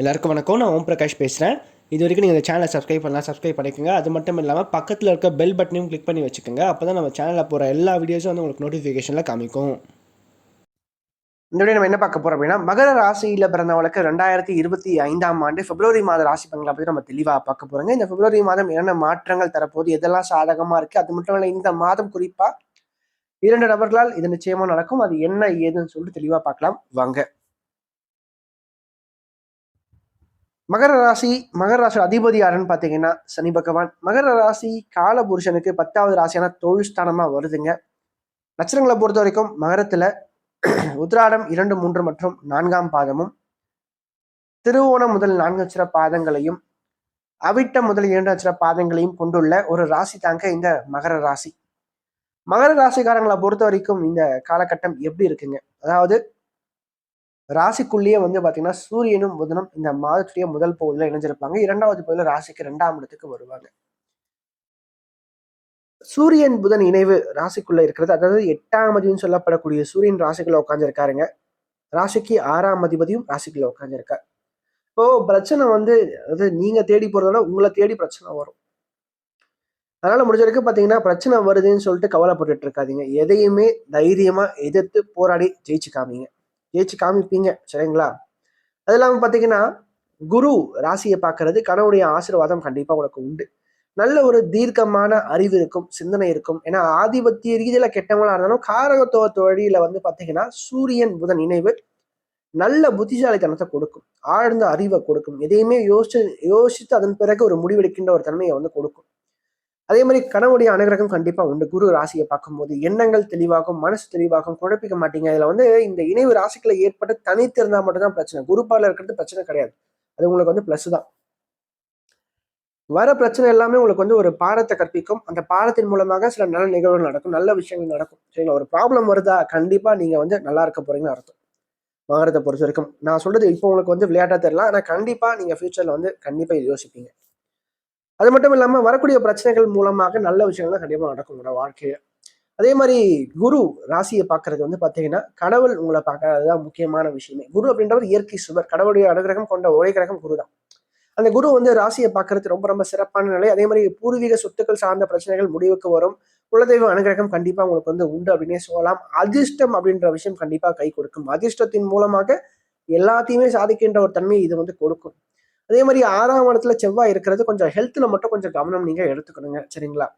எல்லாருக்கும் வணக்கம். நான் ஓம் பிரகாஷ் பேசுகிறேன் இது வரைக்கும் நீங்கள் இந்த சேனலை சப்ஸ்கிரைப் பண்ணலாம் சப்ஸ்கிரைப் பண்ணிக்கோங்க. அது மட்டும் இல்லாமல் பக்கத்தில் இருக்க பெல் பட்டனையும் கிளிக் பண்ணி வச்சுக்கோங்க. அப்போ தான் நம்ம சேனலில் போகிற எல்லா வீடியோஸும் வந்து உங்களுக்கு நோட்டிஃபிகேஷனில் காமிக்கும். இந்த வீடியோ நம்ம என்ன பார்க்க போகிறோம் அப்படின்னா மகர ராசியில் பிறந்தவங்களுக்கு ரெண்டாயிரத்தி இருபத்தி ஐந்தாம் ஆண்டு பிப்ரவரி மாத ராசி பங்களை பற்றி நம்ம தெளிவாக பார்க்க போகிறோங்க இந்த பிப்ரவரி மாதம் என்னென்ன மாற்றங்கள் தரப்போது எதெல்லாம் சாதகமாக இருக்குது அது மட்டும் இல்லை இந்த மாதம் குறிப்பாக இரண்டு நபர்களால் இது நிச்சயமாக நடக்கும். அது என்ன ஏதுன்னு சொல்லிட்டு தெளிவாக பார்க்கலாம். வாங்க. மகர ராசி மகர ராசி அதிபதி யாருன்னு பார்த்தீங்கன்னா சனி பகவான். மகர ராசி கால புருஷனுக்கு பத்தாவது ராசியான தொழில் ஸ்தானமாக வருதுங்க. நட்சத்திரங்களை பொறுத்த வரைக்கும் மகரத்தில் உத்ராடம் இரண்டு மூன்று மற்றும் நான்காம் பாதமும் திருவோணம் முதல் நான்கு நட்சத்திர பாதங்களையும் அவிட்டம் முதல் இரண்டு நட்சத்திர பாதங்களையும் கொண்டுள்ள ஒரு ராசி தாங்க இந்த மகர ராசி. மகர ராசிக்காரங்களை பொறுத்த வரைக்கும் இந்த காலகட்டம் எப்படி இருக்குங்க? அதாவது ராசிக்குள்ளேயே வந்து பார்த்தீங்கன்னா சூரியனும் புதனும் இந்த மாதத்துடைய முதல் பகுதியில் இணைஞ்சிருப்பாங்க. இரண்டாவது பகுதியில் ராசிக்கு ரெண்டாம் இடத்துக்கு வருவாங்க. சூரியன் புதன் இணைவு ராசிக்குள்ள இருக்கிறது. அதாவது எட்டாம் அதிபதினு சொல்லப்படக்கூடிய சூரியன் ராசிக்குள்ள உட்காந்துருக்காருங்க ராசிக்கு ஆறாம் அதிபதியும் ராசிக்குள்ள உட்காந்துருக்கார் இப்போ பிரச்சனை வந்து அது நீங்க தேடி போறதோட உங்களை தேடி பிரச்சனை வரும். அதனால முடிஞ்ச வரைக்கும் பார்த்தீங்கன்னா பிரச்சனை வருதுன்னு சொல்லிட்டு கவலைப்பட்டுட்டு இருக்காதீங்க. எதையுமே தைரியமா எதிர்த்து போராடி ஜெயிச்சு காமிங்க ஜெயிச்சு காமிப்பீங்க சரிங்களா? அது இல்லாமல் பார்த்தீங்கன்னா குரு ராசியை பார்க்கறது கனவுடைய ஆசீர்வாதம் கண்டிப்பாக உங்களுக்கு உண்டு. நல்ல ஒரு தீர்க்கமான அறிவு இருக்கும் சிந்தனை இருக்கும். ஏன்னா ஆதிபத்திய ரீதியில் கெட்டவங்களா இருந்தாலும் காரகத்துவ தொழிலில் வந்து பார்த்தீங்கன்னா சூரியன் புதன் இணைவு நல்ல புத்திசாலித்தனத்தை கொடுக்கும். ஆழ்ந்த அறிவை கொடுக்கும். எதையுமே யோசிச்சு யோசித்து அதன் பிறகு ஒரு முடிவெடுக்கின்ற ஒரு தன்மையை வந்து கொடுக்கும். அதே மாதிரி கனவுடைய அனுகிரகம் கண்டிப்பா உண்டு. குரு ராசியை பார்க்கும்போது எண்ணங்கள் தெளிவாகும் மனசு தெளிவாகும் குழப்பிக்க மாட்டீங்க. இதுல வந்து இந்த இணைவு ராசிகளை ஏற்பட்டு தனித்து இருந்தா மட்டும்தான் பிரச்சனை. குருப்பால இருக்கிறது பிரச்சனை கிடையாது. அது உங்களுக்கு வந்து பிளஸ் தான். வர பிரச்சனை எல்லாமே உங்களுக்கு வந்து ஒரு பாடத்தை கற்பிக்கும். அந்த பாடத்தின் மூலமாக சில நல்ல நிகழ்வுகள் நடக்கும் நல்ல விஷயங்கள் நடக்கும். சரிங்களா? ஒரு ப்ராப்ளம் வருதா? கண்டிப்பா நீங்க வந்து நல்லா இருக்க போறீங்கன்னு அர்த்தம். வாங்குறதை பொறுத்த வரைக்கும். நான் சொல்றது இப்போ உங்களுக்கு வந்து விளையாட்டா தெரியல. ஆனா கண்டிப்பா நீங்க ஃபியூச்சர்ல வந்து கண்டிப்பா இது யோசிப்பீங்க. அது மட்டும் இல்லாமல் வரக்கூடிய பிரச்சனைகள் மூலமாக நல்ல விஷயங்கள் கண்டிப்பாக நடக்கும் உங்களோட வாழ்க்கையில. அதே மாதிரி குரு ராசியை பார்க்கறது வந்து பார்த்தீங்கன்னா கடவுள் உங்களை பார்க்கறது தான் முக்கியமான விஷயமே. குரு அப்படின்றவர் இயற்கை சுவர் கடவுளுடைய அனுகிரகம் கொண்ட ஒரே கிரகம் குரு தான் அந்த குரு வந்து ராசியை பார்க்கறது ரொம்ப ரொம்ப சிறப்பான நிலை. அதே மாதிரி பூர்வீக சொத்துக்கள் சார்ந்த பிரச்சனைகள் முடிவுக்கு வரும். குலதெய்வ அனுகிரகம் கண்டிப்பாக உங்களுக்கு வந்து உண்டு அப்படின்னே சொல்லலாம். அதிர்ஷ்டம் அப்படின்ற விஷயம் கண்டிப்பாக கை கொடுக்கும். அதிர்ஷ்டத்தின் மூலமாக எல்லாத்தையுமே சாதிக்கின்ற ஒரு தன்மையை இது வந்து கொடுக்கும். அதே மாதிரி ஆறாம் இடத்துல செவ்வாய் இருக்கிறது கொஞ்சம் ஹெல்த்தில் மட்டும் கொஞ்சம் கவனம் நீங்கள் எடுத்துக்கணுங்க சரிங்களா?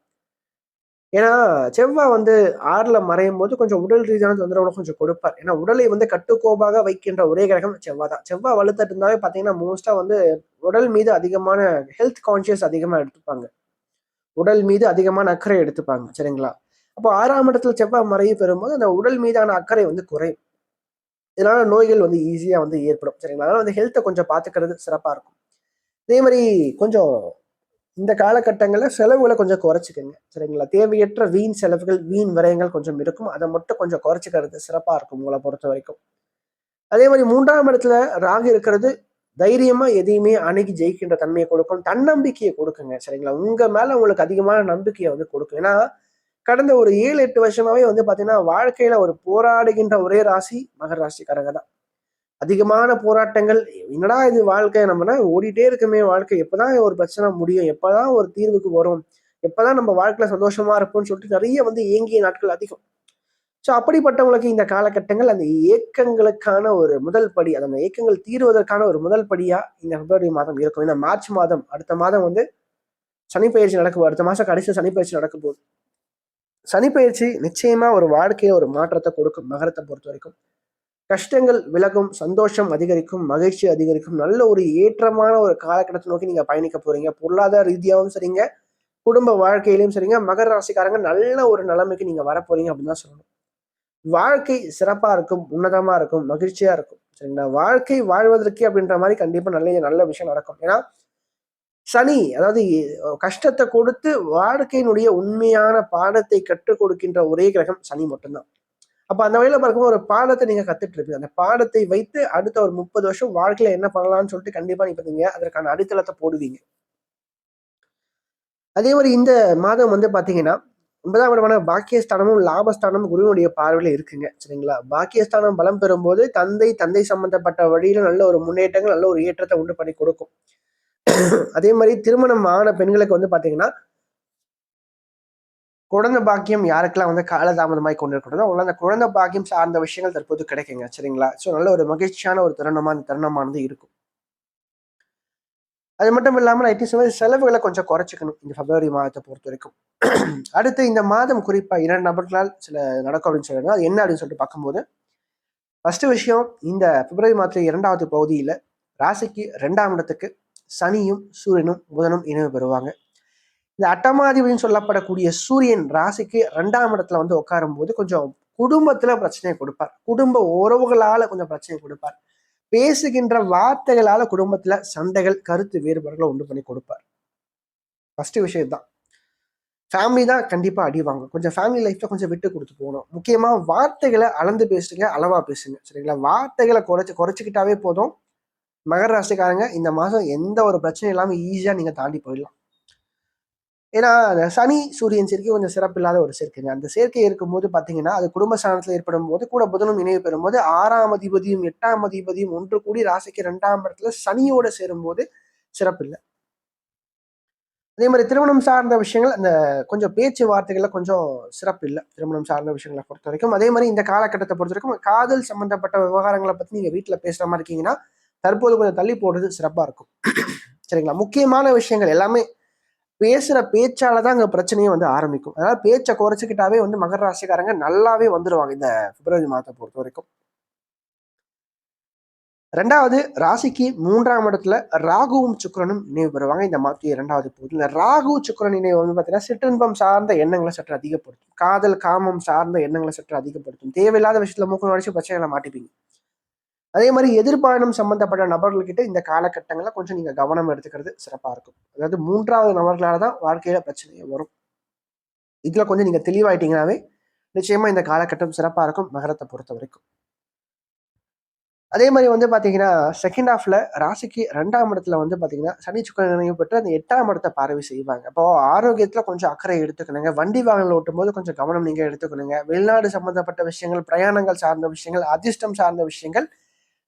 ஏன்னா செவ்வாய் வந்து ஆறில் மறையும் போது கொஞ்சம் உடல் ரீதியான தொந்தரவுகளை கொஞ்சம் கொடுப்பார். ஏன்னா உடலை வந்து கட்டுக்கோப்பாக வைக்கின்ற ஒரே கிரகம் செவ்வாய் தான். செவ்வாய் வலுத்தட்டு இருந்தாவே பார்த்தீங்கன்னா மோஸ்ட்டாக வந்து உடல் மீது அதிகமான ஹெல்த் கான்சியஸ் அதிகமாக எடுத்துப்பாங்க. உடல் மீது அதிகமான அக்கறை எடுத்துப்பாங்க சரிங்களா? அப்போ ஆறாம் இடத்துல செவ்வாய் மறைய பெறும்போது அந்த உடல் மீதான அக்கறை வந்து குறையும். இதனால நோய்கள் வந்து ஈஸியாக வந்து ஏற்படும் சரிங்களா? அதனால வந்து ஹெல்த்தை கொஞ்சம் பார்த்துக்கிறது சிறப்பாக இருக்கும். அதே மாதிரி கொஞ்சம் இந்த காலகட்டங்களில் செலவுகளை கொஞ்சம் குறைச்சிக்கோங்க சரிங்களா? தேவையற்ற வீண் செலவுகள் வீண் விரயங்கள் கொஞ்சம் இருக்கும். அதை மட்டும் கொஞ்சம் குறைச்சிக்கிறது சிறப்பாக இருக்கும் உங்களை பொறுத்த வரைக்கும். அதே மாதிரி மூன்றாம் இடத்துல ராகு இருக்கிறது தைரியமாக எதையுமே அணுகி ஜெயிக்கின்ற தன்மையை கொடுக்கும். தன்னம்பிக்கையை கொடுக்குங்க சரிங்களா? உங்கள் மேலே உங்களுக்கு அதிகமான நம்பிக்கையை வந்து கொடுக்கும். ஏன்னா கடந்த ஒரு ஏழு எட்டு வருஷமாவே வந்து பார்த்தீங்கன்னா வாழ்க்கையில ஒரு போராடுகின்ற ஒரே ராசி மகர ராசிக்காரங்க தான். அதிகமான போராட்டங்கள் என்னடா இது வாழ்க்கை? நம்மனா ஓடிட்டே இருக்குமே வாழ்க்கை. எப்பதான் ஒரு பிரச்சனை முடியும்? எப்பதான் ஒரு தீர்வுக்கு வரும்? எப்பதான் நம்ம வாழ்க்கையில சந்தோஷமா இருப்போம்னு சொல்லிட்டு நிறைய வந்து இயங்கிய நாட்கள் அதிகம். ஸோ அப்படிப்பட்டவங்களுக்கு இந்த காலகட்டங்கள் அந்த இயக்கங்களுக்கான ஒரு முதல் படி அந்த இயக்கங்கள் தீர்வதற்கான ஒரு முதல் படியா இந்த பிப்ரவரி மாதம் இருக்கும். இந்த மார்ச் மாதம் அடுத்த மாதம் வந்து சனிப்பயிற்சி நடக்கும் அடுத்த மாதம் கடைசி சனிப்பயிற்சி நடக்க போகுது. சனிப்பயிற்சி நிச்சயமா ஒரு வாழ்க்கையை ஒரு மாற்றத்தை கொடுக்கும் நகரத்தை பொறுத்த வரைக்கும். கஷ்டங்கள் விலகும் சந்தோஷம் அதிகரிக்கும் மகிழ்ச்சி அதிகரிக்கும் நல்ல ஒரு ஏற்றமான ஒரு காலகட்டத்தை நோக்கி நீங்க பயணிக்க போறீங்க. பொருளாதார ரீதியாகவும் சரிங்க. குடும்ப வாழ்க்கையிலும் சரிங்க. மகர ராசிக்காரங்க நல்ல ஒரு நிலைமைக்கு நீங்க வர அப்படின்னு தான் சொல்லணும். வாழ்க்கை சிறப்பா இருக்கும் உன்னதமா இருக்கும் மகிழ்ச்சியா இருக்கும். சரிங்களா? வாழ்க்கை வாழ்வதற்கு அப்படின்ற மாதிரி கண்டிப்பா நல்ல நல்ல விஷயம் நடக்கும். ஏன்னா சனி அதாவது கஷ்டத்தை கொடுத்து வாழ்க்கையினுடைய உண்மையான பாடத்தை கற்றுக் கொடுக்கின்ற ஒரே கிரகம் சனி மட்டும்தான். அப்ப அந்த வகையில பார்க்கும்போது ஒரு பாடத்தை நீங்க கத்துட்டு இருப்பீங்க அந்த பாடத்தை வைத்து அடுத்த ஒரு முப்பது வருஷம் வாழ்க்கையில என்ன பண்ணலாம்னு சொல்லிட்டு கண்டிப்பா நீங்க பார்த்தீங்க அதற்கான அடித்தளத்தை போடுவீங்க. அதே மாதிரி இந்த மாதம் வந்து பாத்தீங்கன்னா ஒன்பதாம் இடமான பாக்கியஸ்தானமும் லாபஸ்தானமும் குருவினுடைய பார்வையில் இருக்குங்க சரிங்களா? பாக்கியஸ்தானம் பலம் பெறும்போது தந்தை தந்தை சம்பந்தப்பட்ட வழியில நல்ல ஒரு முன்னேற்றங்கள் நல்ல ஒரு ஏற்றத்தை உண்டு பண்ணி கொடுக்கும். அதே மாதிரி திருமணம் ஆன பெண்களுக்கு வந்து பார்த்தீங்கன்னா குழந்தை பாக்கியம் யாருக்கெல்லாம் வந்து காலதாமதமாய் கொண்டிருக்கிறதோ அவங்களாம் அந்த குழந்தை பாக்கியம் சார்ந்த விஷயங்கள் தற்போது கிடைக்குங்க. சரிங்களா? ஸோ நல்ல ஒரு மகிழ்ச்சியான ஒரு தருணமா அந்த தருணமானது இருக்கும். அது மட்டும் இல்லாமல் ஐடி செலவுகளை கொஞ்சம் குறைச்சிக்கணும் இந்த பிப்ரவரி மாதத்தை பொறுத்த வரைக்கும். அடுத்து இந்த மாதம் குறிப்பாக இரண்டு நபர்களால் சில நடக்கும் அப்படின்னு சொல்லுங்க அது என்ன அப்படின்னு சொல்லிட்டு பார்க்கும்போது ஃபர்ஸ்ட் விஷயம் இந்த பிப்ரவரி மாதத்தில் இரண்டாவது பகுதியில் ராசிக்கு ரெண்டாம் இடத்துக்கு சனியும் சூரியனும் புதனும் இணைவு பெறுவாங்க. இந்த அட்டமாதிபதினு சொல்லப்படக்கூடிய சூரியன் ராசிக்கு ரெண்டாம் இடத்துல வந்து உட்காரும் போது கொஞ்சம் குடும்பத்துல பிரச்சனையை கொடுப்பார். குடும்ப உறவுகளால கொஞ்சம் பிரச்சனையை கொடுப்பார். பேசுகின்ற வார்த்தைகளால குடும்பத்துல சண்டைகள் கருத்து வேறுபாடுகளை உண்டு பண்ணி கொடுப்பார். ஃபர்ஸ்ட் விஷயம் தான். ஃபேமிலி தான் கண்டிப்பா அடிவாங்க கொஞ்சம் ஃபேமிலி லைஃப்ல கொஞ்சம் விட்டு கொடுத்து போகணும். முக்கியமா வார்த்தைகளை அளந்து பேசுங்க அளவா பேசுங்க. சரிங்களா? வார்த்தைகளை குறைச்சு குறைச்சிக்கிட்டாவே போதும். மகர ராசிக்காரங்க இந்த மாதம் எந்த ஒரு பிரச்சனையும் இல்லாமல் ஈஸியாக நீங்கள் தாண்டி போயிடலாம். ஏன்னா சனி சூரியன் சேர்க்கை கொஞ்சம் சிறப்பு இல்லாத ஒரு சேர்க்கைங்க. அந்த சேர்க்கை இருக்கும்போது பார்த்தீங்கன்னா அது குடும்ப ஸ்தானத்தில் ஏற்படும் போது கூட புதனும் இணைவு பெறும்போது ஆறாம் அதிபதியும் எட்டாம் அதிபதியும் ஒன்று கூடி ராசிக்கு ரெண்டாம் இடத்துல சனியோட சேரும்போது சிறப்பு இல்லை அதே மாதிரி திருமணம் சார்ந்த விஷயங்கள் அந்த கொஞ்சம் பேச்சு வார்த்தைகளில் கொஞ்சம் சிறப்பு இல்லை திருமணம் சார்ந்த விஷயங்களை பொறுத்த வரைக்கும். அதே மாதிரி இந்த காலகட்டத்தை பொறுத்த வரைக்கும் காதல் சம்பந்தப்பட்ட விவகாரங்களை பற்றி நீங்கள் வீட்டில் பேசுகிற மாதிரி இருக்கீங்கன்னா தற்போது கொஞ்சம் தள்ளி போடுறது சிறப்பா இருக்கும். சரிங்களா? முக்கியமான விஷயங்கள் எல்லாமே பேசுற பேச்சால தான் அங்க பிரச்சனையும் வந்து ஆரம்பிக்கும். அதாவது பேச்சை குறைச்சிக்கிட்டாவே வந்து மகர ராசிக்காரங்க நல்லாவே வந்துடுவாங்க இந்த பிப்ரவரி மாதத்தை பொறுத்த வரைக்கும். ரெண்டாவது ராசிக்கு மூன்றாம் இடத்துல ராகுவும் சுக்கரனும் நினைவு பெறுவாங்க. இந்த மாதிரி இரண்டாவது பகுதி இந்த ராகு சுக்கரன் நினைவு வந்து பார்த்தீங்கன்னா சிற்றின்பம் சார்ந்த எண்ணங்களை சற்று அதிகப்படுத்தும். காதல் காமம் சார்ந்த எண்ணங்களை சற்று அதிகப்படுத்தும். தேவையில்லாத விஷயத்துல மூக்கு நடிச்சு பிரச்சனைகளை மாட்டிப்பீங்க. அதே மாதிரி எதிர்பாயணம் சம்பந்தப்பட்ட நபர்கள்கிட்ட இந்த காலகட்டங்களில் கொஞ்சம் நீங்க கவனம் எடுத்துக்கிறது சிறப்பா இருக்கும். அதாவது மூன்றாவது நபர்களால தான் வாழ்க்கையில பிரச்சனையே வரும். இதுல கொஞ்சம் நீங்க தெளிவாயிட்டீங்கன்னாவே நிச்சயமா இந்த காலகட்டம் சிறப்பா இருக்கும் மகரத்தை பொறுத்த வரைக்கும். அதே மாதிரி வந்து பாத்தீங்கன்னா செகண்ட் ஹாஃப்ல ராசிக்கு ரெண்டாம் இடத்துல வந்து பாத்தீங்கன்னா சனி சுக்கர நினைவு பெற்று அந்த எட்டாம் இடத்தை பார்வை செய்வாங்க. அப்போ ஆரோக்கியத்துல கொஞ்சம் அக்கறை எடுத்துக்கணுங்க. வண்டி வாகனம் ஓட்டும் போது கொஞ்சம் கவனம் நீங்க எடுத்துக்கணுங்க. வெளிநாடு சம்பந்தப்பட்ட விஷயங்கள் பிரயாணங்கள் சார்ந்த விஷயங்கள் அதிர்ஷ்டம் சார்ந்த விஷயங்கள்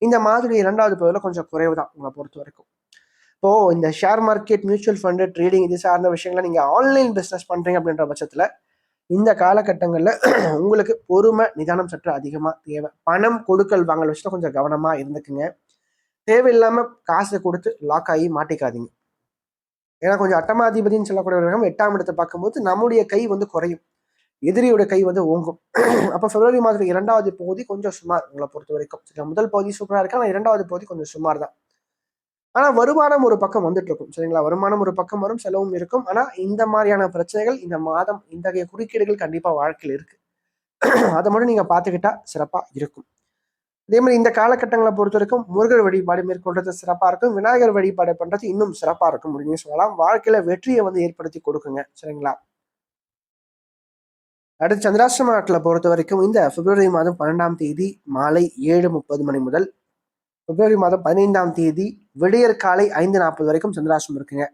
இந்த மாதிரி இரண்டாவது பகுதியில் கொஞ்சம் குறைவு தான் உங்களை பொறுத்த வரைக்கும் இப்போ இந்த share market mutual fund trading இது சார்ந்த விஷயங்களை நீங்க ஆன்லைன் பிஸ்னஸ் பண்றீங்க அப்படின்ற பட்சத்துல இந்த காலகட்டங்களில் உங்களுக்கு பொறுமை நிதானம் சற்று அதிகமாக தேவை. பணம் கொடுக்கல் வாங்கல் விஷயத்துல கொஞ்சம் கவனமாக இருந்துக்குங்க. தேவையில்லாமல் காசு கொடுத்து லாக் ஆகி மாட்டிக்காதீங்க. ஏன்னா கொஞ்சம் அட்டமாதிபதினு சொல்லக்கூடிய எட்டாம் இடத்தை பார்க்கும்போது நம்முடைய கை வந்து குறையும். எதிரியோட கை வந்து ஓங்கும். அப்போ பிப்ரவரி மாதத்துல இரண்டாவது பகுதி கொஞ்சம் சுமார் உங்களை பொறுத்த வரைக்கும். முதல் பகுதி சூப்பராக இருக்கு ஆனால் இரண்டாவது பகுதி கொஞ்சம் சுமார் தான் ஆனால் வருமானம் ஒரு பக்கம் வந்துட்டு இருக்கும் சரிங்களா? வருமானம் ஒரு பக்கம் வரும் செலவும் இருக்கும். ஆனால் இந்த மாதிரியான பிரச்சனைகள் இந்த மாதம் இத்தகைய குறுக்கீடுகள் கண்டிப்பாக வாழ்க்கையில் இருக்கு. அதை மட்டும் நீங்கள் பார்த்துக்கிட்டா சிறப்பாக இருக்கும். அதே மாதிரி இந்த காலகட்டங்களை பொறுத்த வரைக்கும் முருகர் வழிபாடு மேற்கொள்றது சிறப்பாக இருக்கும். விநாயகர் வழிபாடு பண்ணுறது இன்னும் சிறப்பாக இருக்கும் அப்படின்னு சொல்லலாம். வாழ்க்கையில் வெற்றியை வந்து ஏற்படுத்தி கொடுக்குங்க சரிங்களா? அடுத்து சந்திராஷ்டிரம நாட்டில் பொறுத்த வரைக்கும் இந்த பிப்ரவரி மாதம் பன்னெண்டாம் தேதி மாலை ஏழு முப்பது மணி முதல் பிப்ரவரி மாதம் பதினைந்தாம் தேதி விடியற் காலை ஐந்து நாற்பது வரைக்கும் சந்திராஷ்டம் இருக்குங்க.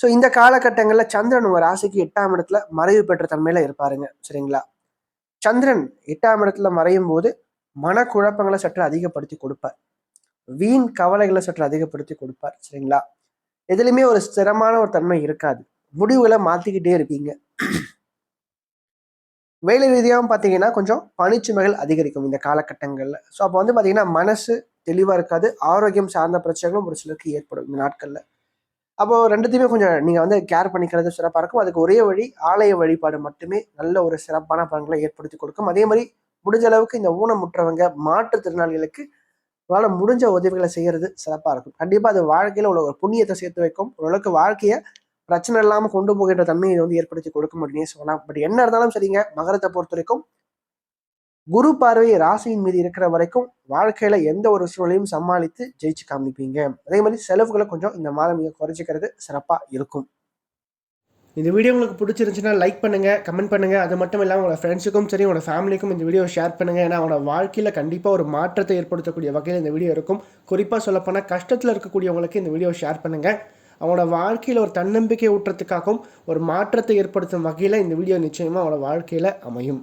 ஸோ இந்த காலகட்டங்களில் சந்திரன் உங்கள் ராசிக்கு எட்டாம் இடத்துல மறைவு பெற்ற தன்மையில் இருப்பாருங்க. சரிங்களா? சந்திரன் எட்டாம் இடத்துல மறையும் போது மனக்குழப்பங்களை சற்று அதிகப்படுத்தி கொடுப்பார். வீண் கவலைகளை சற்று அதிகப்படுத்தி கொடுப்பார். சரிங்களா? எதுலையுமே ஒரு ஸ்திரமான ஒரு தன்மை இருக்காது. முடிவுகளை மாற்றிக்கிட்டே இருப்பீங்க. வேலை ரீதியாகவும் பார்த்தீங்கன்னா கொஞ்சம் பனிச்சுமைகள் அதிகரிக்கும் இந்த காலகட்டங்களில். ஸோ அப்போ வந்து பார்த்தீங்கன்னா மனசு தெளிவாக இருக்காது ஆரோக்கியம் சார்ந்த பிரச்சனைகளும் ஒரு சிலருக்கு ஏற்படும் இந்த நாட்களில். அப்போது ரெண்டுத்தையுமே கொஞ்சம் நீங்கள் வந்து கேர் பண்ணிக்கிறது சிறப்பாக இருக்கும். அதுக்கு ஒரே வழி ஆலய வழிபாடு மட்டுமே நல்ல ஒரு சிறப்பான பலன்களை ஏற்படுத்தி கொடுக்கும். அதே மாதிரி முடிஞ்ச அளவுக்கு இந்த ஊனமுற்றவங்க மாற்றுத்திறனாளிகளுக்கு உங்களால் முடிஞ்ச உதவிகளை செய்கிறது சிறப்பாக இருக்கும். கண்டிப்பாக அது வாழ்க்கையில் உள்ள ஒரு புண்ணியத்தை சேர்த்து வைக்கும். ஓரளவுக்கு வாழ்க்கையை பிரச்சனை இல்லாமல் கொண்டு போகின்ற தன்மையை வந்து ஏற்படுத்தி கொடுக்க முடியும் சொல்லலாம். பட் என்ன இருந்தாலும் சரிங்க மகரத்தை பொறுத்த வரைக்கும் குரு பார்வை ராசியின் மீது இருக்கிற வரைக்கும் வாழ்க்கையில எந்த ஒரு சூழலையும் சமாளித்து ஜெயிச்சு காமிப்பீங்க. அதே மாதிரி செலவுகளை கொஞ்சம் இந்த மாதம் நீங்க குறைச்சிக்கிறது சிறப்பா இருக்கும். இந்த வீடியோ உங்களுக்கு பிடிச்சிருந்துச்சுன்னா லைக் பண்ணுங்க கமெண்ட் பண்ணுங்க. அது மட்டும் இல்லாமல் உங்களோட ஃப்ரெண்ட்ஸுக்கும் சரி உங்களோட ஃபேமிலிக்கும் இந்த வீடியோ ஷேர் பண்ணுங்க. ஏன்னா அவங்களோட வாழ்க்கையில கண்டிப்பாக ஒரு மாற்றத்தை ஏற்படுத்தக்கூடிய வகையில் இந்த வீடியோ இருக்கும். குறிப்பாக சொல்லப்போனால் கஷ்டத்தில் இருக்கக்கூடியவங்களுக்கு இந்த வீடியோ ஷேர் பண்ணுங்க. அவனோட வாழ்க்கையில் ஒரு தன்னம்பிக்கை ஊற்றத்துக்காகவும் ஒரு மாற்றத்தை ஏற்படுத்தும் வகையில் இந்த வீடியோ நிச்சயமாக அவனோட வாழ்க்கையில் அமையும்.